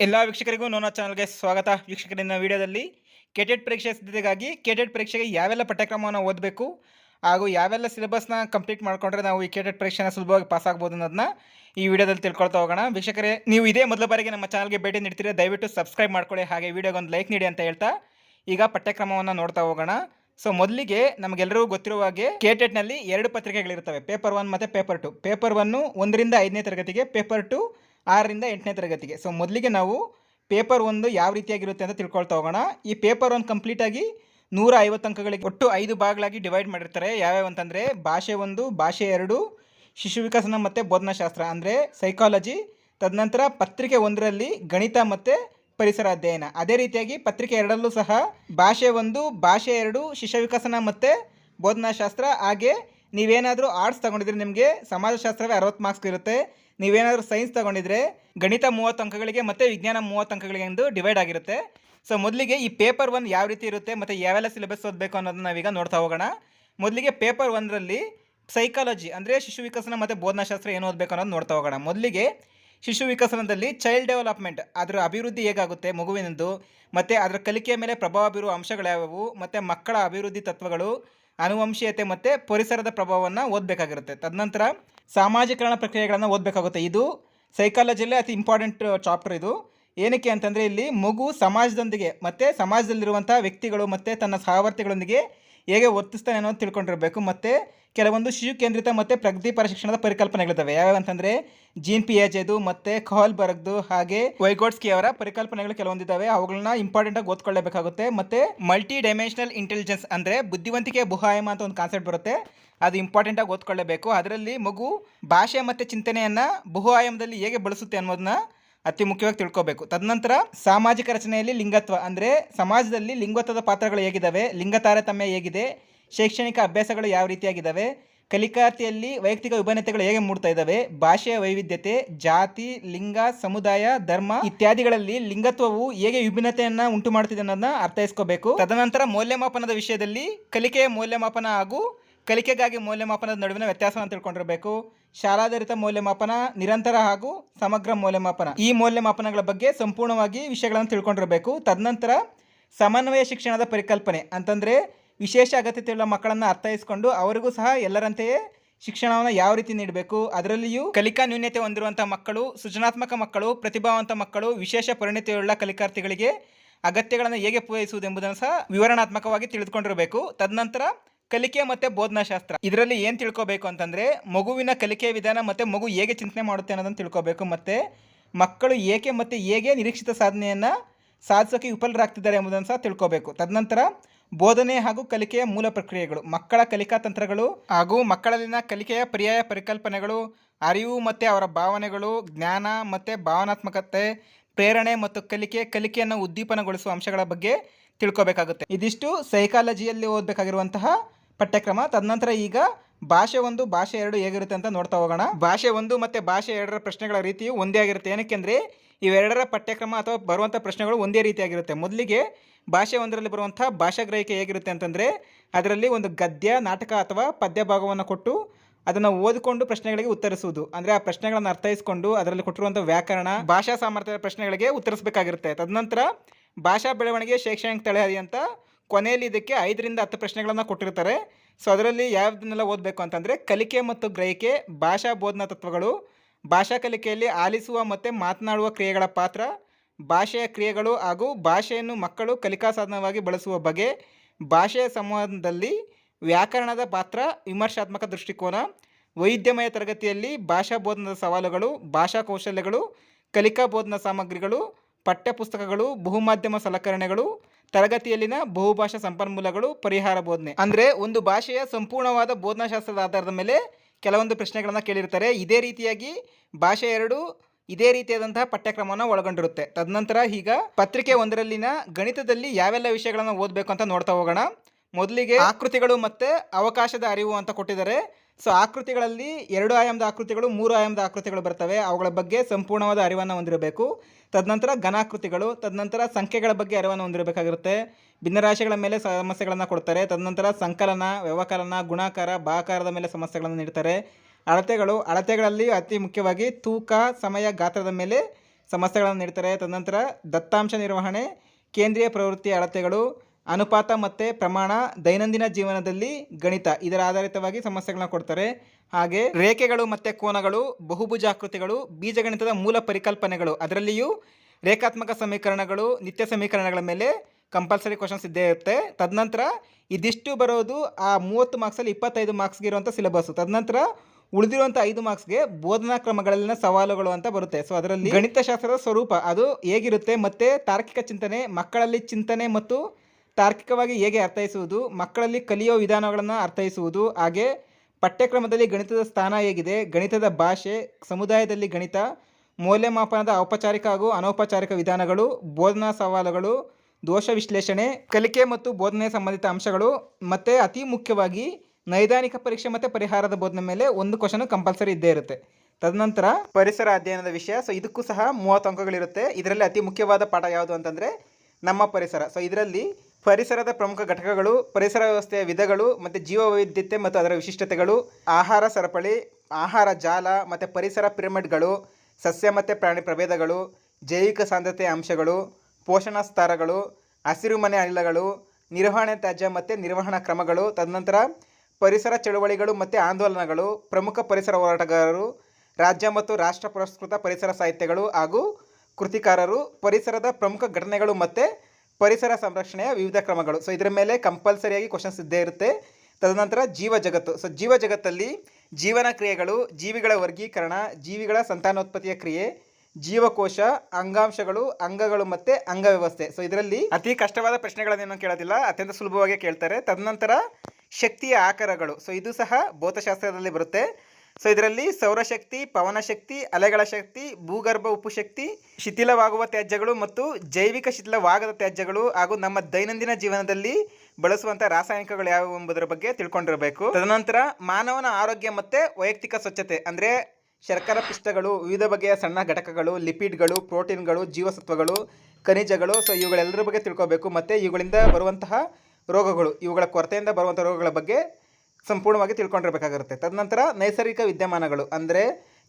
ಎಲ್ಲ ವೀಕ್ಷಕರಿಗೂ ನೋನೋ ಚಾನಲ್ಗೆ ಸ್ವಾಗತ. ವೀಕ್ಷಕರಿನ ವಿಡಿಯೋದಲ್ಲಿ ಕೆಟೆಟ್ ಪರೀಕ್ಷೆ ಸಿದ್ಧತೆಗಾಗಿ ಕೆಟೆಟ್ ಪರೀಕ್ಷೆಗೆ ಯಾವೆಲ್ಲ ಪಠ್ಯಕ್ರಮವನ್ನು ಓದಬೇಕು ಹಾಗೂ ಯಾವೆಲ್ಲ ಸಿಲೆಬಸ್ನ ಕಂಪ್ಲೀಟ್ ಮಾಡಿಕೊಂಡ್ರೆ ನಾವು ಈ ಕೆಟೆಟ್ ಪರೀಕ್ಷೆನ ಸುಲಭವಾಗಿ ಪಾಸ್ ಆಗ್ಬೋದು ಅನ್ನೋದನ್ನ ಈ ವಿಡಿಯೋದಲ್ಲಿ ತಿಳ್ಕೊಳ್ತಾ ಹೋಗೋಣ. ವೀಕ್ಷಕರೇ, ನೀವು ಇದೇ ಮೊದಲ ಬಾರಿಗೆ ನಮ್ಮ ಚಾನಲ್ಗೆ ಭೇಟಿ ನೀಡ್ತೀರಿ ದಯವಿಟ್ಟು ಸಬ್ಸ್ಕ್ರೈಬ್ ಮಾಡ್ಕೊಳ್ಳಿ ಹಾಗೆ ವಿಡಿಯೋಗೆ ಒಂದು ಲೈಕ್ ನೀಡಿ ಅಂತ ಹೇಳ್ತಾ ಈಗ ಪಠ್ಯಕ್ರಮವನ್ನು ನೋಡ್ತಾ ಹೋಗೋಣ. ಸೊ ಮೊದಲಿಗೆ ನಮಗೆಲ್ಲರಿಗೂ ಗೊತ್ತಿರುವ ಹಾಗೆ ಕೆಟೆಟ್ನಲ್ಲಿ ಎರಡು ಪತ್ರಿಕೆಗಳಿರ್ತವೆ. ಪೇಪರ್ ಒನ್ ಮತ್ತು ಪೇಪರ್ ಟು ಪೇಪರ್ ಒನ್ನು ಒಂದರಿಂದ ಐದನೇ ತರಗತಿಗೆ ಪೇಪರ್ ಟು ಆರರಿಂದ ಎಂಟನೇ ತರಗತಿಗೆ. ಸೊ ಮೊದಲಿಗೆ ನಾವು ಪೇಪರ್ ಒಂದು ಯಾವ ರೀತಿಯಾಗಿರುತ್ತೆ ಅಂತ ತಿಳ್ಕೊಳ್ತಾ ಹೋಗೋಣ. ಈ ಪೇಪರ್ ಒಂದು ಕಂಪ್ಲೀಟಾಗಿ ನೂರ ಐವತ್ತು ಅಂಕಗಳಿಗೆ ಒಟ್ಟು ಐದು ಭಾಗಗಳಾಗಿ ಡಿವೈಡ್ ಮಾಡಿರ್ತಾರೆ. ಯಾವ್ಯಾವ ಅಂತಂದರೆ ಭಾಷೆ ಒಂದು, ಭಾಷೆ ಎರಡು, ಶಿಶು ವಿಕಸನ ಮತ್ತು ಬೋಧನಾಶಾಸ್ತ್ರ. ಅಂದರೆ ಸೈಕಾಲಜಿ ತದನಂತರ ಪತ್ರಿಕೆ ಒಂದರಲ್ಲಿ ಗಣಿತ ಮತ್ತು ಪರಿಸರ ಅಧ್ಯಯನ. ಅದೇ ರೀತಿಯಾಗಿ ಪತ್ರಿಕೆ ಎರಡಲ್ಲೂ ಸಹ ಭಾಷೆ ಒಂದು, ಭಾಷೆ ಎರಡು, ಶಿಶು ವಿಕಸನ ಮತ್ತು ಬೋಧನಾಶಾಸ್ತ್ರ. ಹಾಗೆ ನೀವೇನಾದರೂ ಆರ್ಟ್ಸ್ ತಗೊಂಡಿದ್ರೆ ನಿಮಗೆ ಸಮಾಜಶಾಸ್ತ್ರವೇ ಅರವತ್ತು ಮಾರ್ಕ್ಸ್ ಇರುತ್ತೆ. ನೀವೇನಾದರೂ ಸೈನ್ಸ್ ತಗೊಂಡಿದ್ರೆ ಗಣಿತ ಮೂವತ್ತು ಅಂಕಗಳಿಗೆ ಮತ್ತು ವಿಜ್ಞಾನ ಮೂವತ್ತು ಅಂಕಗಳಿಗೆ ಎಂದು ಡಿವೈಡ್ ಆಗಿರುತ್ತೆ. ಸೊ ಮೊದಲಿಗೆ ಈ ಪೇಪರ್ ಒನ್ ಯಾವ ರೀತಿ ಇರುತ್ತೆ ಮತ್ತು ಯಾವೆಲ್ಲ ಸಿಲೆಬಸ್ ಓದಬೇಕು ಅನ್ನೋದನ್ನ ನಾವೀಗ ನೋಡ್ತಾ ಹೋಗೋಣ. ಮೊದಲಿಗೆ ಪೇಪರ್ ಒಂದರಲ್ಲಿ ಸೈಕಾಲಜಿ ಅಂದರೆ ಶಿಶು ವಿಕಸನ ಮತ್ತು ಬೋಧನಾಶಾಸ್ತ್ರ ಏನು ಓದಬೇಕು ಅನ್ನೋದು ನೋಡ್ತಾ ಹೋಗೋಣ. ಮೊದಲಿಗೆ ಶಿಶು ವಿಕಸನದಲ್ಲಿ ಚೈಲ್ಡ್ ಡೆವಲಪ್ಮೆಂಟ್ ಅದರ ಅಭಿವೃದ್ಧಿ ಹೇಗಾಗುತ್ತೆ, ಮಗುವಿನದ್ದು, ಮತ್ತು ಅದರ ಕಲಿಕೆಯ ಮೇಲೆ ಪ್ರಭಾವ ಬೀರುವ ಅಂಶಗಳು ಯಾವುವು ಮತ್ತು ಮಕ್ಕಳ ಅಭಿವೃದ್ಧಿ ತತ್ವಗಳು ಅನುವಂಶೀಯತೆ ಮತ್ತು ಪರಿಸರದ ಪ್ರಭಾವವನ್ನು ಓದಬೇಕಾಗಿರುತ್ತೆ. ತದನಂತರ ಸಾಮಾಜೀಕರಣ ಪ್ರಕ್ರಿಯೆಗಳನ್ನು ಓದಬೇಕಾಗುತ್ತೆ. ಇದು ಸೈಕಾಲಜಿಯಲ್ಲೇ ಅತಿ ಇಂಪಾರ್ಟೆಂಟ್ ಚಾಪ್ಟರ್ ಇದು. ಏನಕ್ಕೆ ಅಂತಂದರೆ ಇಲ್ಲಿ ಮಗು ಸಮಾಜದೊಂದಿಗೆ ಮತ್ತು ಸಮಾಜದಲ್ಲಿರುವಂಥ ವ್ಯಕ್ತಿಗಳು ಮತ್ತು ತನ್ನ ಸಹವರ್ತಿಗಳೊಂದಿಗೆ ಹೇಗೆ ವರ್ತಿಸ್ತಾನೆ ಅನ್ನೋದು ತಿಳ್ಕೊಂಡಿರಬೇಕು. ಮತ್ತು ಕೆಲವೊಂದು ಶಿಶು ಕೇಂದ್ರಿತ ಮತ್ತು ಪ್ರಗತಿಪರ ಶಿಕ್ಷಣದ ಪರಿಕಲ್ಪನೆಗಳಿದ್ದಾವೆ. ಯಾವ್ಯಾವ ಅಂತಂದರೆ ಜೀನ್ ಪಿ ಎಜೆದು ಮತ್ತು ಬರ್ಗ್ದು ಹಾಗೆ ವೈಗೋಡ್ಸ್ಕಿ ಅವರ ಪರಿಕಲ್ಪನೆಗಳು ಕೆಲವೊಂದಿದ್ದಾವೆ. ಅವುಗಳನ್ನ ಇಂಪಾರ್ಟೆಂಟಾಗಿ ಓದ್ಕೊಳ್ಳೇಬೇಕಾಗುತ್ತೆ. ಮತ್ತು ಮಲ್ಟಿ ಡೈಮೆನ್ಷನಲ್ ಇಂಟೆಲಿಜೆನ್ಸ್ ಅಂದರೆ ಬುದ್ಧಿವಂತಿಕೆ ಬುಹಾಯಮ ಅಂತ ಒಂದು ಕಾನ್ಸೆಪ್ಟ್ ಬರುತ್ತೆ. ಅದು ಇಂಪಾರ್ಟೆಂಟಾಗಿ ಓದ್ಕೊಳ್ಳೇಬೇಕು. ಅದರಲ್ಲಿ ಮಗು ಭಾಷೆ ಮತ್ತು ಚಿಂತನೆಯನ್ನು ಬಹು ಆಯಾಮದಲ್ಲಿ ಹೇಗೆ ಬಳಸುತ್ತೆ ಅನ್ನೋದನ್ನ ಅತಿ ಮುಖ್ಯವಾಗಿ ತಿಳ್ಕೊಬೇಕು. ತದನಂತರ ಸಾಮಾಜಿಕ ರಚನೆಯಲ್ಲಿ ಲಿಂಗತ್ವ, ಅಂದರೆ ಸಮಾಜದಲ್ಲಿ ಲಿಂಗತ್ವದ ಪಾತ್ರಗಳು ಹೇಗಿದ್ದಾವೆ ಲಿಂಗ ತಾರತಮ್ಯ ಹೇಗಿದೆ, ಶೈಕ್ಷಣಿಕ ಅಭ್ಯಾಸಗಳು ಯಾವ ರೀತಿಯಾಗಿದ್ದಾವೆ ಕಲಿಕಾರ್ಥಿಯಲ್ಲಿ ವೈಯಕ್ತಿಕ ವಿಭಿನ್ನತೆಗಳು ಹೇಗೆ ಮೂಡ್ತಾ ಇದ್ದಾವೆ ಭಾಷೆಯ ವೈವಿಧ್ಯತೆ, ಜಾತಿ, ಲಿಂಗ, ಸಮುದಾಯ, ಧರ್ಮ ಇತ್ಯಾದಿಗಳಲ್ಲಿ ಲಿಂಗತ್ವವು ಹೇಗೆ ವಿಭಿನ್ನತೆಯನ್ನು ಉಂಟು ಮಾಡ್ತಿದೆ ಅನ್ನೋದನ್ನ ಅರ್ಥೈಸ್ಕೋಬೇಕು. ತದನಂತರ ಮೌಲ್ಯಮಾಪನದ ವಿಷಯದಲ್ಲಿ ಕಲಿಕೆಯ ಮೌಲ್ಯಮಾಪನ ಹಾಗೂ ಕಲಿಕೆಗಾಗಿ ಮೌಲ್ಯಮಾಪನದ ನಡುವಿನ ವ್ಯತ್ಯಾಸವನ್ನು ತಿಳ್ಕೊಂಡಿರಬೇಕು. ಶಾಲಾಧಾರಿತ ಮೌಲ್ಯಮಾಪನ, ನಿರಂತರ ಹಾಗೂ ಸಮಗ್ರ ಮೌಲ್ಯಮಾಪನ. ಈ ಮೌಲ್ಯಮಾಪನಗಳ ಬಗ್ಗೆ ಸಂಪೂರ್ಣವಾಗಿ ವಿಷಯಗಳನ್ನು ತಿಳ್ಕೊಂಡಿರಬೇಕು. ತದನಂತರ ಸಮನ್ವಯ ಶಿಕ್ಷಣದ ಪರಿಕಲ್ಪನೆ, ಅಂತಂದರೆ ವಿಶೇಷ ಅಗತ್ಯತೆಯುಳ್ಳ ಮಕ್ಕಳನ್ನು ಅರ್ಥೈಸಿಕೊಂಡು ಅವರಿಗೂ ಸಹ ಎಲ್ಲರಂತೆಯೇ ಶಿಕ್ಷಣವನ್ನು ಯಾವ ರೀತಿ ನೀಡಬೇಕು, ಅದರಲ್ಲಿಯೂ ಕಲಿಕಾ ನ್ಯೂನ್ಯತೆ ಹೊಂದಿರುವಂಥ ಮಕ್ಕಳು, ಸೃಜನಾತ್ಮಕ ಮಕ್ಕಳು, ಪ್ರತಿಭಾವಂತ ಮಕ್ಕಳು, ವಿಶೇಷ ಪರಿಣಿತಿಯುಳ್ಳ ಕಲಿಕಾರ್ಥಿಗಳಿಗೆ ಅಗತ್ಯಗಳನ್ನು ಹೇಗೆ ಪೂರೈಸುವುದೆಂಬುದನ್ನು ಸಹ ವಿವರಣಾತ್ಮಕವಾಗಿ ತಿಳಿದುಕೊಂಡಿರಬೇಕು. ತದನಂತರ ಕಲಿಕೆ ಮತ್ತು ಬೋಧನಾಶಾಸ್ತ್ರ. ಇದರಲ್ಲಿ ಏನು ತಿಳ್ಕೋಬೇಕು ಅಂತಂದರೆ, ಮಗುವಿನ ಕಲಿಕೆಯ ವಿಧಾನ ಮತ್ತು ಮಗು ಹೇಗೆ ಚಿಂತನೆ ಮಾಡುತ್ತೆ ಅನ್ನೋದನ್ನು ತಿಳ್ಕೊಬೇಕು. ಮತ್ತು ಮಕ್ಕಳು ಏಕೆ ಮತ್ತು ಹೇಗೆ ನಿರೀಕ್ಷಿತ ಸಾಧನೆಯನ್ನು ಸಾಧಿಸೋಕೆ ವಿಫಲರಾಗ್ತಿದ್ದಾರೆ ಎಂಬುದನ್ನು ಸಹ ತಿಳ್ಕೋಬೇಕು. ತದನಂತರ ಬೋಧನೆ ಹಾಗೂ ಕಲಿಕೆಯ ಮೂಲ ಪ್ರಕ್ರಿಯೆಗಳು. ಮಕ್ಕಳ ಕಲಿಕಾ ತಂತ್ರಗಳು ಹಾಗೂ ಮಕ್ಕಳಲ್ಲಿನ ಕಲಿಕೆಯ ಪರ್ಯಾಯ ಪರಿಕಲ್ಪನೆಗಳು, ಅರಿವು ಮತ್ತು ಅವರ ಭಾವನೆಗಳು, ಜ್ಞಾನ ಮತ್ತು ಭಾವನಾತ್ಮಕತೆ, ಪ್ರೇರಣೆ ಮತ್ತು ಕಲಿಕೆ, ಕಲಿಕೆಯನ್ನು ಉದ್ದೀಪನಗೊಳಿಸುವ ಅಂಶಗಳ ಬಗ್ಗೆ ತಿಳ್ಕೊಬೇಕಾಗುತ್ತೆ. ಇದಿಷ್ಟು ಸೈಕಾಲಜಿಯಲ್ಲಿ ಓದಬೇಕಾಗಿರುವಂತಹ ಪಠ್ಯಕ್ರಮ. ತದನಂತರ ಈಗ ಭಾಷೆ ಒಂದು, ಭಾಷೆ ಎರಡು ಹೇಗಿರುತ್ತೆ ಅಂತ ನೋಡ್ತಾ ಹೋಗೋಣ. ಭಾಷೆ ಒಂದು ಮತ್ತು ಭಾಷೆ ಎರಡರ ಪ್ರಶ್ನೆಗಳ ರೀತಿಯು ಒಂದೇ ಆಗಿರುತ್ತೆ. ಏನಕ್ಕೆಂದರೆ ಇವೆರಡರ ಪಠ್ಯಕ್ರಮ ಅಥವಾ ಬರುವಂಥ ಪ್ರಶ್ನೆಗಳು ಒಂದೇ ರೀತಿಯಾಗಿರುತ್ತೆ. ಮೊದಲಿಗೆ ಭಾಷೆ ಒಂದರಲ್ಲಿ ಬರುವಂಥ ಭಾಷಾ ಗ್ರಹಿಕೆ ಹೇಗಿರುತ್ತೆ ಅಂತಂದರೆ ಅದರಲ್ಲಿ ಒಂದು ಗದ್ಯ, ನಾಟಕ ಅಥವಾ ಪದ್ಯ ಭಾಗವನ್ನು ಕೊಟ್ಟು ಅದನ್ನು ಓದಿಕೊಂಡು ಪ್ರಶ್ನೆಗಳಿಗೆ ಉತ್ತರಿಸುವುದು. ಅಂದರೆ ಆ ಪ್ರಶ್ನೆಗಳನ್ನು ಅರ್ಥೈಸಿಕೊಂಡು ಅದರಲ್ಲಿ ಕೊಟ್ಟಿರುವಂಥ ವ್ಯಾಕರಣ, ಭಾಷಾ ಸಾಮರ್ಥ್ಯದ ಪ್ರಶ್ನೆಗಳಿಗೆ ಉತ್ತರಿಸಬೇಕಾಗಿರುತ್ತೆ. ತದನಂತರ ಭಾಷಾ ಬೆಳವಣಿಗೆ ಶೈಕ್ಷಣಿಕ ತಳಹದಿ ಅಂತ ಕೊನೆಯಲ್ಲಿ ಇದಕ್ಕೆ ಐದರಿಂದ ಹತ್ತು ಪ್ರಶ್ನೆಗಳನ್ನು ಕೊಟ್ಟಿರ್ತಾರೆ. ಸೊ ಅದರಲ್ಲಿ ಯಾವುದನ್ನೆಲ್ಲ ಓದಬೇಕು ಅಂತಂದರೆ ಕಲಿಕೆ ಮತ್ತು ಗ್ರಹಿಕೆ, ಭಾಷಾ ಬೋಧನಾ ತತ್ವಗಳು, ಭಾಷಾ ಕಲಿಕೆಯಲ್ಲಿ ಆಲಿಸುವ ಮತ್ತು ಮಾತನಾಡುವ ಕ್ರಿಯೆಗಳ ಪಾತ್ರ, ಭಾಷೆಯ ಕ್ರಿಯೆಗಳು ಹಾಗೂ ಭಾಷೆಯನ್ನು ಮಕ್ಕಳು ಕಲಿಕಾ ಸಾಧನವಾಗಿ ಬಳಸುವ ಬಗೆ, ಭಾಷೆಯ ಸಂವಾದದಲ್ಲಿ ವ್ಯಾಕರಣದ ಪಾತ್ರ, ವಿಮರ್ಶಾತ್ಮಕ ದೃಷ್ಟಿಕೋನ, ವೈದ್ಯಮಯ ತರಗತಿಯಲ್ಲಿ ಭಾಷಾ ಬೋಧನದ ಸವಾಲುಗಳು, ಭಾಷಾ ಕೌಶಲ್ಯಗಳು, ಕಲಿಕಾ ಬೋಧನಾ ಸಾಮಗ್ರಿಗಳು, ಪಠ್ಯಪುಸ್ತಕಗಳು, ಬಹುಮಾಧ್ಯಮ ಸಲಕರಣೆಗಳು ತರಗತಿಯಲ್ಲಿನ ಬಹುಭಾಷಾ ಸಂಪನ್ಮೂಲಗಳು ಪರಿಹಾರ ಬೋಧನೆ. ಅಂದರೆ ಒಂದು ಭಾಷೆಯ ಸಂಪೂರ್ಣವಾದ ಬೋಧನಾಶಾಸ್ತ್ರದ ಆಧಾರದ ಮೇಲೆ ಕೆಲವೊಂದು ಪ್ರಶ್ನೆಗಳನ್ನು ಕೇಳಿರ್ತಾರೆ. ಇದೇ ರೀತಿಯಾಗಿ ಭಾಷೆ ಎರಡು ಇದೇ ರೀತಿಯಾದಂತಹ ಪಠ್ಯಕ್ರಮವನ್ನು ಒಳಗೊಂಡಿರುತ್ತೆ. ತದನಂತರ ಈಗ ಪತ್ರಿಕೆ ಒಂದರಲ್ಲಿನ ಗಣಿತದಲ್ಲಿ ಯಾವೆಲ್ಲ ವಿಷಯಗಳನ್ನು ಓದಬೇಕು ಅಂತ ನೋಡ್ತಾ ಹೋಗೋಣ. ಮೊದಲಿಗೆ ಆಕೃತಿಗಳು ಮತ್ತು ಅವಕಾಶದ ಅರಿವು ಅಂತ ಕೊಟ್ಟಿದ್ದಾರೆ. ಸೊ ಆಕೃತಿಗಳಲ್ಲಿ ಎರಡು ಆಯಾಮದ ಆಕೃತಿಗಳು, ಮೂರು ಆಯಾಮದ ಆಕೃತಿಗಳು ಬರ್ತವೆ. ಅವುಗಳ ಬಗ್ಗೆ ಸಂಪೂರ್ಣವಾದ ಅರಿವನ್ನು ಹೊಂದಿರಬೇಕು. ತದನಂತರ ಘನಾಕೃತಿಗಳು, ತದನಂತರ ಸಂಖ್ಯೆಗಳ ಬಗ್ಗೆ ಅರಿವನ್ನು ಹೊಂದಿರಬೇಕಾಗಿರುತ್ತೆ. ಭಿನ್ನರಾಶಿಗಳ ಮೇಲೆ ಸಮಸ್ಯೆಗಳನ್ನು ಕೊಡ್ತಾರೆ. ತದನಂತರ ಸಂಕಲನ, ವ್ಯವಕಲನ, ಗುಣಾಕಾರ, ಬಾಕಾರದ ಮೇಲೆ ಸಮಸ್ಯೆಗಳನ್ನು ನೀಡ್ತಾರೆ. ಅಳತೆಗಳು, ಅಳತೆಗಳಲ್ಲಿ ಅತಿ ಮುಖ್ಯವಾಗಿ ತೂಕ, ಸಮಯ, ಗಾತ್ರದ ಮೇಲೆ ಸಮಸ್ಯೆಗಳನ್ನು ನೀಡ್ತಾರೆ. ತದನಂತರ ದತ್ತಾಂಶ ನಿರ್ವಹಣೆ, ಕೇಂದ್ರೀಯ ಪ್ರವೃತ್ತಿ ಅಳತೆಗಳು ಅನುಪಾತ ಮತ್ತು ಪ್ರಮಾಣ ದೈನಂದಿನ ಜೀವನದಲ್ಲಿ ಗಣಿತ ಇದರ ಆಧಾರಿತವಾಗಿ ಸಮಸ್ಯೆಗಳನ್ನ ಕೊಡ್ತಾರೆ. ಹಾಗೆ ರೇಖೆಗಳು ಮತ್ತು ಕೋನಗಳು, ಬಹುಭುಜಾಕೃತಿಗಳು, ಬೀಜಗಣಿತದ ಮೂಲ ಪರಿಕಲ್ಪನೆಗಳು, ಅದರಲ್ಲಿಯೂ ರೇಖಾತ್ಮಕ ಸಮೀಕರಣಗಳು, ನಿತ್ಯ ಸಮೀಕರಣಗಳ ಮೇಲೆ ಕಂಪಲ್ಸರಿ ಕ್ವಶನ್ಸ್ ಇದ್ದೇ ಇರುತ್ತೆ. ತದನಂತರ ಇದಿಷ್ಟು ಬರೋದು ಆ ಮೂವತ್ತು ಮಾರ್ಕ್ಸಲ್ಲಿ ಇಪ್ಪತ್ತೈದು ಮಾರ್ಕ್ಸ್ಗೆ ಇರುವಂಥ ಸಿಲೆಬಸ್ಸು ತದನಂತರ ಉಳಿದಿರುವಂಥ ಐದು ಮಾರ್ಕ್ಸ್ಗೆ ಬೋಧನಾ ಕ್ರಮಗಳಲ್ಲಿನ ಸವಾಲುಗಳು ಅಂತ ಬರುತ್ತೆ. ಸೊ ಅದರಲ್ಲಿ ಗಣಿತಶಾಸ್ತ್ರದ ಸ್ವರೂಪ ಅದು ಹೇಗಿರುತ್ತೆ ಮತ್ತು ತಾರ್ಕಿಕ ಚಿಂತನೆ, ಮಕ್ಕಳಲ್ಲಿ ಚಿಂತನೆ ಮತ್ತು ತಾರ್ಕಿಕವಾಗಿ ಹೇಗೆ ಅರ್ಥೈಸುವುದು, ಮಕ್ಕಳಲ್ಲಿ ಕಲಿಯೋ ವಿಧಾನಗಳನ್ನು ಅರ್ಥೈಸುವುದು, ಹಾಗೆ ಪಠ್ಯಕ್ರಮದಲ್ಲಿ ಗಣಿತದ ಸ್ಥಾನ ಹೇಗಿದೆ, ಗಣಿತದ ಭಾಷೆ, ಸಮುದಾಯದಲ್ಲಿ ಗಣಿತ, ಮೌಲ್ಯಮಾಪನದ ಔಪಚಾರಿಕ ಹಾಗೂ ಅನೌಪಚಾರಿಕ ವಿಧಾನಗಳು, ಬೋಧನಾ ಸವಾಲುಗಳು, ದೋಷ ವಿಶ್ಲೇಷಣೆ, ಕಲಿಕೆ ಮತ್ತು ಬೋಧನೆ ಸಂಬಂಧಿತ ಅಂಶಗಳು, ಮತ್ತು ಅತಿ ಮುಖ್ಯವಾಗಿ ನೈದಾನಿಕ ಪರೀಕ್ಷೆ ಮತ್ತು ಪರಿಹಾರದ ಬೋಧನೆ ಮೇಲೆ ಒಂದು ಕ್ವಶನ್ ಕಂಪಲ್ಸರಿ ಇದ್ದೇ ಇರುತ್ತೆ. ತದನಂತರ ಪರಿಸರ ಅಧ್ಯಯನದ ವಿಷಯ ಸೊ ಇದಕ್ಕೂ ಸಹ ಮೂವತ್ತು ಅಂಕಗಳಿರುತ್ತೆ. ಇದರಲ್ಲಿ ಅತಿ ಮುಖ್ಯವಾದ ಪಾಠ ಯಾವುದು ಅಂತಂದರೆ ನಮ್ಮ ಪರಿಸರ. ಸೊ ಇದರಲ್ಲಿ ಪರಿಸರದ ಪ್ರಮುಖ ಘಟಕಗಳು, ಪರಿಸರ ವ್ಯವಸ್ಥೆಯ ವಿಧಗಳು ಮತ್ತು ಜೀವ ವೈವಿಧ್ಯತೆ ಮತ್ತು ಅದರ ವಿಶಿಷ್ಟತೆಗಳು, ಆಹಾರ ಸರಪಳಿ, ಆಹಾರ ಜಾಲ ಮತ್ತು ಪರಿಸರ ಪಿರಮಿಡ್ಗಳು, ಸಸ್ಯ ಮತ್ತು ಪ್ರಾಣಿ ಪ್ರಭೇದಗಳು, ಜೈವಿಕ ಸಾಂದ್ರತೆಯ ಅಂಶಗಳು, ಪೋಷಣಾ ಸ್ತರಗಳು ಹಸಿರುಮನೆ ಅನಿಲಗಳು, ನಿರ್ವಹಣೆ ತ್ಯಾಜ್ಯ ಮತ್ತು ನಿರ್ವಹಣಾ ಕ್ರಮಗಳು, ತದನಂತರ ಪರಿಸರ ಚಳುವಳಿಗಳು ಮತ್ತು ಆಂದೋಲನಗಳು, ಪ್ರಮುಖ ಪರಿಸರ ಹೋರಾಟಗಾರರು, ರಾಜ್ಯ ಮತ್ತು ರಾಷ್ಟ್ರ ಪುರಸ್ಕೃತ ಪರಿಸರ ಸಾಹಿತ್ಯಗಳು ಹಾಗೂ ಕೃತಿಕಾರರು, ಪರಿಸರದ ಪ್ರಮುಖ ಘಟನೆಗಳು ಮತ್ತು ಪರಿಸರ ಸಂರಕ್ಷಣೆಯ ವಿವಿಧ ಕ್ರಮಗಳು. ಸೊ ಇದರ ಮೇಲೆ ಕಂಪಲ್ಸರಿಯಾಗಿ ಕ್ವಶನ್ಸ್ ಇದ್ದೇ ಇರುತ್ತೆ. ತದನಂತರ ಜೀವ ಜಗತ್ತು. ಸೊ ಜೀವ ಜಗತ್ತಲ್ಲಿ ಜೀವನ ಕ್ರಿಯೆಗಳು, ಜೀವಿಗಳ ವರ್ಗೀಕರಣ, ಜೀವಿಗಳ ಸಂತಾನೋತ್ಪತ್ತಿಯ ಕ್ರಿಯೆ, ಜೀವಕೋಶ, ಅಂಗಾಂಶಗಳು, ಅಂಗಗಳು ಮತ್ತು ಅಂಗವ್ಯವಸ್ಥೆ. ಸೊ ಇದರಲ್ಲಿ ಅತಿ ಕಷ್ಟವಾದ ಪ್ರಶ್ನೆಗಳನ್ನೇನು ಕೇಳೋದಿಲ್ಲ. ಅತ್ಯಂತ ಸುಲಭವಾಗಿ ಕೇಳ್ತಾರೆ. ತದನಂತರ ಶಕ್ತಿಯ ಆಕಾರಗಳು. ಸೊ ಇದು ಸಹ ಭೌತಶಾಸ್ತ್ರದಲ್ಲಿ ಬರುತ್ತೆ. ಸೊ ಇದರಲ್ಲಿ ಸೌರಶಕ್ತಿ, ಪವನಶಕ್ತಿ, ಅಲೆಗಳ ಶಕ್ತಿ, ಭೂಗರ್ಭ ಉಪ್ಪು ಶಕ್ತಿ ಶಿಥಿಲವಾಗುವ ತ್ಯಾಜ್ಯಗಳು ಮತ್ತು ಜೈವಿಕ ಶಿಥಿಲವಾಗದ ತ್ಯಾಜ್ಯಗಳು ಹಾಗೂ ನಮ್ಮ ದೈನಂದಿನ ಜೀವನದಲ್ಲಿ ಬಳಸುವಂಥ ರಾಸಾಯನಿಕಗಳು ಯಾವುವು ಎಂಬುದರ ಬಗ್ಗೆ ತಿಳ್ಕೊಂಡಿರಬೇಕು. ತದನಂತರ ಮಾನವನ ಆರೋಗ್ಯ ಮತ್ತು ವೈಯಕ್ತಿಕ ಸ್ವಚ್ಛತೆ ಅಂದರೆ ಶರ್ಕರ ಪಿಷ್ಟಗಳು, ವಿವಿಧ ಬಗೆಯ ಸಣ್ಣ ಘಟಕಗಳು, ಲಿಪಿಡ್ಗಳು, ಪ್ರೋಟೀನ್ಗಳು, ಜೀವಸತ್ವಗಳು, ಖನಿಜಗಳು ಸೊ ಇವುಗಳೆಲ್ಲರ ಬಗ್ಗೆ ತಿಳ್ಕೋಬೇಕು. ಮತ್ತು ಇವುಗಳಿಂದ ಬರುವಂತಹ ರೋಗಗಳು, ಇವುಗಳ ಕೊರತೆಯಿಂದ ಬರುವಂಥ ರೋಗಗಳ ಬಗ್ಗೆ ಸಂಪೂರ್ಣವಾಗಿ ತಿಳ್ಕೊಂಡಿರಬೇಕಾಗಿರುತ್ತೆ. ತದನಂತರ ನೈಸರ್ಗಿಕ ವಿದ್ಯಮಾನಗಳು, ಅಂದರೆ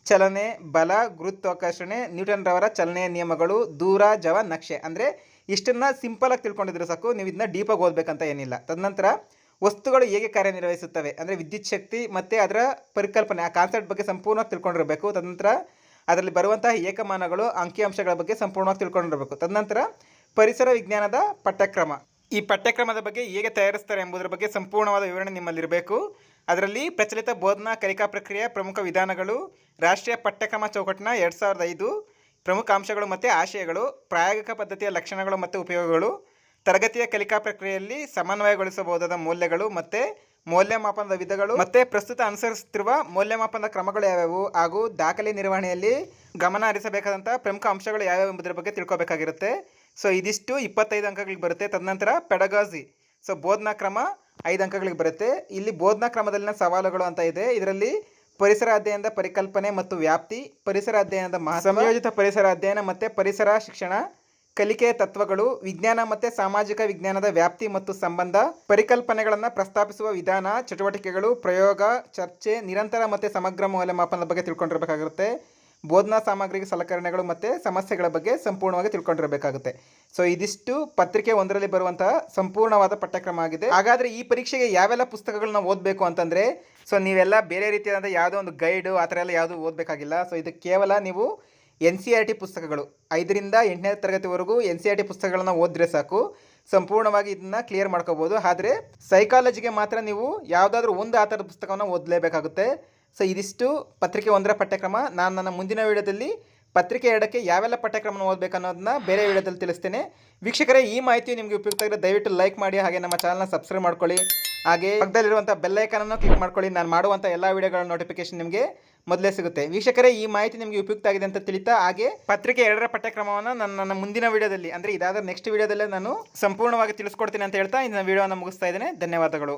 ಚಲನೆ, ಬಲ, ಗುರುತ್ವಾಕರ್ಷಣೆ ನ್ಯೂಟನ್ ರವರ ಚಲನೆಯ ನಿಯಮಗಳು, ದೂರ, ಜವ, ನಕ್ಷೆ. ಅಂದರೆ ಇಷ್ಟನ್ನು ಸಿಂಪಲಾಗಿ ತಿಳ್ಕೊಂಡಿದ್ರೆ ಸಾಕು, ನೀವು ಇದನ್ನ ಡೀಪಾಗಿ ಓದಬೇಕಂತ ಏನಿಲ್ಲ. ತದನಂತರ ವಸ್ತುಗಳು ಹೇಗೆ ಕಾರ್ಯನಿರ್ವಹಿಸುತ್ತವೆ, ಅಂದರೆ ವಿದ್ಯುತ್ ಶಕ್ತಿ ಮತ್ತು ಅದರ ಪರಿಕಲ್ಪನೆ, ಆ ಕಾನ್ಸೆಪ್ಟ್ ಬಗ್ಗೆ ಸಂಪೂರ್ಣವಾಗಿ ತಿಳ್ಕೊಂಡಿರಬೇಕು. ತದನಂತರ ಅದರಲ್ಲಿ ಬರುವಂತಹ ಏಕಮಾನಗಳು, ಅಂಕಿಅಂಶಗಳ ಬಗ್ಗೆ ಸಂಪೂರ್ಣವಾಗಿ ತಿಳ್ಕೊಂಡಿರಬೇಕು. ತದನಂತರ ಪರಿಸರ ವಿಜ್ಞಾನದ ಪಠ್ಯಕ್ರಮ. ಈ ಪಠ್ಯಕ್ರಮದ ಬಗ್ಗೆ ಹೇಗೆ ತಯಾರಿಸ್ತಾರೆ ಎಂಬುದರ ಬಗ್ಗೆ ಸಂಪೂರ್ಣವಾದ ವಿವರಣೆ ನಿಮ್ಮಲ್ಲಿರಬೇಕು. ಅದರಲ್ಲಿ ಪ್ರಚಲಿತ ಬೋಧನಾ ಕಲಿಕಾ ಪ್ರಕ್ರಿಯೆಯ ಪ್ರಮುಖ ವಿಧಾನಗಳು, ರಾಷ್ಟ್ರೀಯ ಪಠ್ಯಕ್ರಮ ಚೌಕಟ್ಟಿನ ಎರಡು ಸಾವಿರದ ಐದು, ಪ್ರಮುಖ ಅಂಶಗಳು ಮತ್ತು ಆಶಯಗಳು, ಪ್ರಾಯೋಗಿಕ ಪದ್ಧತಿಯ ಲಕ್ಷಣಗಳು ಮತ್ತು ಉಪಯೋಗಗಳು, ತರಗತಿಯ ಕಲಿಕಾ ಪ್ರಕ್ರಿಯೆಯಲ್ಲಿ ಸಮನ್ವಯಗೊಳಿಸಬಹುದಾದ ಮೌಲ್ಯಗಳು ಮತ್ತು ಮೌಲ್ಯಮಾಪನದ ವಿಧಗಳು, ಮತ್ತು ಪ್ರಸ್ತುತ ಅನುಸರಿಸುತ್ತಿರುವ ಮೌಲ್ಯಮಾಪನದ ಕ್ರಮಗಳು ಯಾವ್ಯಾವು ಹಾಗೂ ದಾಖಲೆ ನಿರ್ವಹಣೆಯಲ್ಲಿ ಗಮನ ಹರಿಸಬೇಕಾದಂಥ ಪ್ರಮುಖ ಅಂಶಗಳು ಯಾವ್ಯಾವು ಎಂಬುದರ ಬಗ್ಗೆ ತಿಳ್ಕೊಬೇಕಾಗಿರುತ್ತೆ. ಸೊ ಇದಿಷ್ಟು ಇಪ್ಪತ್ತೈದು ಅಂಕಗಳಿಗೆ ಬರುತ್ತೆ. ತದನಂತರ ಪೆಡಗಾಜಿ ಸೊ ಬೋಧನಾ ಕ್ರಮ ಐದು ಅಂಕಗಳಿಗೆ ಬರುತ್ತೆ. ಇಲ್ಲಿ ಬೋಧನಾ ಕ್ರಮದಲ್ಲಿನ ಸವಾಲುಗಳು ಅಂತ ಇದೆ. ಇದರಲ್ಲಿ ಪರಿಸರ ಅಧ್ಯಯನದ ಪರಿಕಲ್ಪನೆ ಮತ್ತು ವ್ಯಾಪ್ತಿ, ಪರಿಸರ ಅಧ್ಯಯನದ ಸಂಯೋಜಿತ ಪರಿಸರ ಅಧ್ಯಯನ ಮತ್ತು ಪರಿಸರ ಶಿಕ್ಷಣ ಕಲಿಕೆಯ ತತ್ವಗಳು, ವಿಜ್ಞಾನ ಮತ್ತು ಸಾಮಾಜಿಕ ವಿಜ್ಞಾನದ ವ್ಯಾಪ್ತಿ ಮತ್ತು ಸಂಬಂಧ, ಪರಿಕಲ್ಪನೆಗಳನ್ನು ಪ್ರಸ್ತಾಪಿಸುವ ವಿಧಾನ, ಚಟುವಟಿಕೆಗಳು, ಪ್ರಯೋಗ, ಚರ್ಚೆ, ನಿರಂತರ ಮತ್ತು ಸಮಗ್ರ ಮೌಲ್ಯಮಾಪನದ ಬಗ್ಗೆ ತಿಳ್ಕೊಂಡಿರಬೇಕಾಗಿರುತ್ತೆ. ಬೋಧನಾ ಸಾಮಗ್ರಿಗೆ ಸಲಕರಣೆಗಳು ಮತ್ತು ಸಮಸ್ಯೆಗಳ ಬಗ್ಗೆ ಸಂಪೂರ್ಣವಾಗಿ ತಿಳ್ಕೊಂಡಿರಬೇಕಾಗುತ್ತೆ. ಸೊ ಇದಿಷ್ಟು ಪತ್ರಿಕೆ ಒಂದರಲ್ಲಿ ಬರುವಂತಹ ಸಂಪೂರ್ಣವಾದ ಪಠ್ಯಕ್ರಮ ಆಗಿದೆ. ಹಾಗಾದರೆ ಈ ಪರೀಕ್ಷೆಗೆ ಯಾವೆಲ್ಲ ಪುಸ್ತಕಗಳನ್ನ ಓದಬೇಕು ಅಂತಂದರೆ ಸೊ ನೀವೆಲ್ಲ ಬೇರೆ ರೀತಿಯಾದ ಯಾವುದೋ ಒಂದು ಗೈಡು ಆ ಥರ ಎಲ್ಲ ಯಾವುದು ಓದಬೇಕಾಗಿಲ್ಲ. ಸೊ ಇದು ಕೇವಲ ನೀವು ಎನ್ ಸಿ ಆರ್ ಟಿ ಪುಸ್ತಕಗಳು. ಐದರಿಂದ ಎಂಟನೇ ತರಗತಿವರೆಗೂ ಎನ್ ಸಿ ಆರ್ ಟಿ ಪುಸ್ತಕಗಳನ್ನು ಓದಿದ್ರೆ ಸಾಕು. ಸಂಪೂರ್ಣವಾಗಿ ಇದನ್ನ ಕ್ಲಿಯರ್ ಮಾಡ್ಕೋಬೋದು. ಆದರೆ ಸೈಕಾಲಜಿಗೆ ಮಾತ್ರ ನೀವು ಯಾವುದಾದ್ರೂ ಒಂದು ಆ ಥರದ ಪುಸ್ತಕವನ್ನು ಓದಲೇಬೇಕಾಗುತ್ತೆ. ಸೊ ಇದಿಷ್ಟು ಪತ್ರಿಕೆ ಒಂದರ ಪಠ್ಯಕ್ರಮ. ನಾನು ನನ್ನ ಮುಂದಿನ ವಿಡಿಯೋದಲ್ಲಿ ಪತ್ರಿಕೆ ಎರಡಕ್ಕೆ ಯಾವೆಲ್ಲ ಪಠ್ಯಕ್ರಮನ ಓದಬೇಕು ಅನ್ನೋದನ್ನ ಬೇರೆ ವಿಡಿಯೋದಲ್ಲಿ ತಿಳಿಸ್ತೇನೆ. ವೀಕ್ಷಕರೇ, ಈ ಮಾಹಿತಿ ನಿಮಗೆ ಉಪಯುಕ್ತ ಆಗಿದೆ ದಯವಿಟ್ಟು ಲೈಕ್ ಮಾಡಿ, ಹಾಗೆ ನಮ್ಮ ಚಾನಲ್ನ ಸಬ್ಸ್ಕ್ರೈಬ್ ಮಾಡ್ಕೊಳ್ಳಿ. ಹಾಗೆ ಪಕ್ಕದಲ್ಲಿರುವಂಥ ಬೆಲ್ಲೈಕನನ್ನು ಕ್ಲಿಕ್ ಮಾಡ್ಕೊಳ್ಳಿ. ನಾನು ಮಾಡುವಂಥ ಎಲ್ಲ ವಿಡಿಯೋಗಳ ನೋಟಿಫಿಕೇಶನ್ ನಿಮಗೆ ಮೊದಲೇ ಸಿಗುತ್ತೆ. ವೀಕ್ಷಕರೇ, ಈ ಮಾಹಿತಿ ನಿಮಗೆ ಉಪಯುಕ್ತ ಆಗಿದೆ ಅಂತ ತಿಳಿತಾ ಹಾಗೆ ಪತ್ರಿಕೆ ಎರಡರ ಪಠ್ಯಕ್ರಮವನ್ನು ನನ್ನ ನನ್ನ ಮುಂದಿನ ವಿಡಿಯೋದಲ್ಲಿ, ಅಂದರೆ ಇದಾದ ನೆಕ್ಸ್ಟ್ ವಿಡಿಯೋದಲ್ಲೇ ನಾನು ಸಂಪೂರ್ಣವಾಗಿ ತಿಳಿಸ್ಕೊಡ್ತೀನಿ ಅಂತ ಹೇಳ್ತಾ ಇಂದಿನ ವಿಡಿಯೋನ ಮುಗಿಸ್ತಾ ಇದ್ದೇನೆ. ಧನ್ಯವಾದಗಳು.